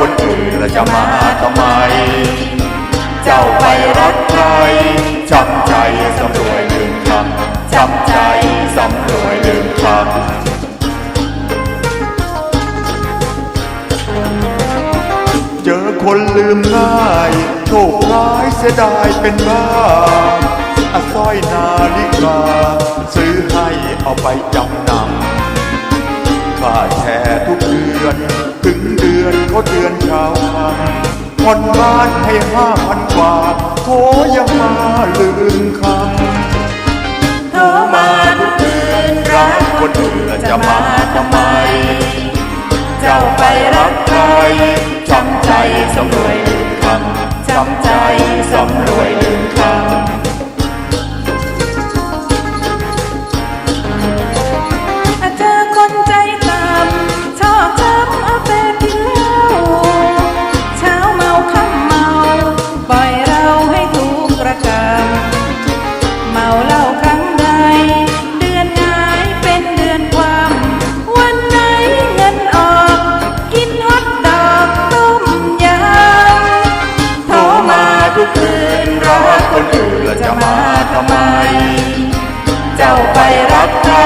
คนอื่นแล้วจะมาทำไม เจ้าไปรักใครจำใจสำรวยลืมคำจำใจสำรวยลืมคำเจอคนลืมง่ายโชคร้ายเสียดายเป็นบ้าอาสร้อยนาฬิกา ซื้อให้เอาไปจำนำค่า ผ่อนบ้านให้ห้าพันกว่าโทยังมาลืมคำโทรมาทุกคืนรักคนอื่นแล้วจะมาทำไม เจ้าไปรักใคร ไปรักใคร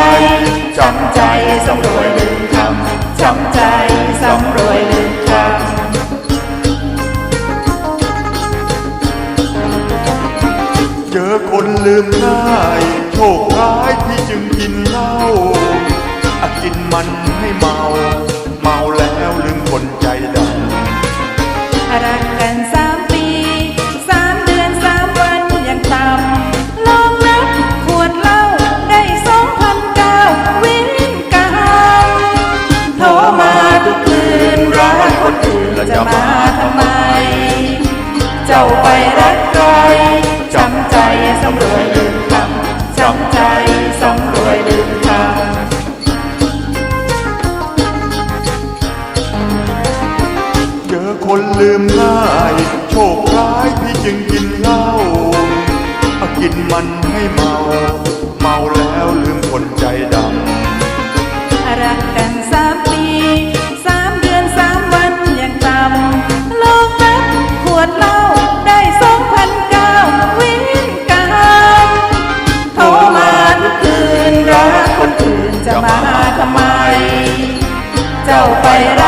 จำใจสำรวยลืมคำจำใจสำรวยลืมคำเจอคนลืมง่ายโชคร้ายที่จึงกินเหล้าอากินมันให้เมา เมาแล้วลืมคนใจดำ รัก แล้วจะมาทำไม เจ้าไปรักใครจำใจสำรวยลืมคำจำใจสำรวยลืมคำเจอคนลืมง่ายโชคร้ายที่จึงกินเหล้าอากินมันให้เมา เมาแล้วลืมคนใจดำรัก มาทำไม เจ้าไปรั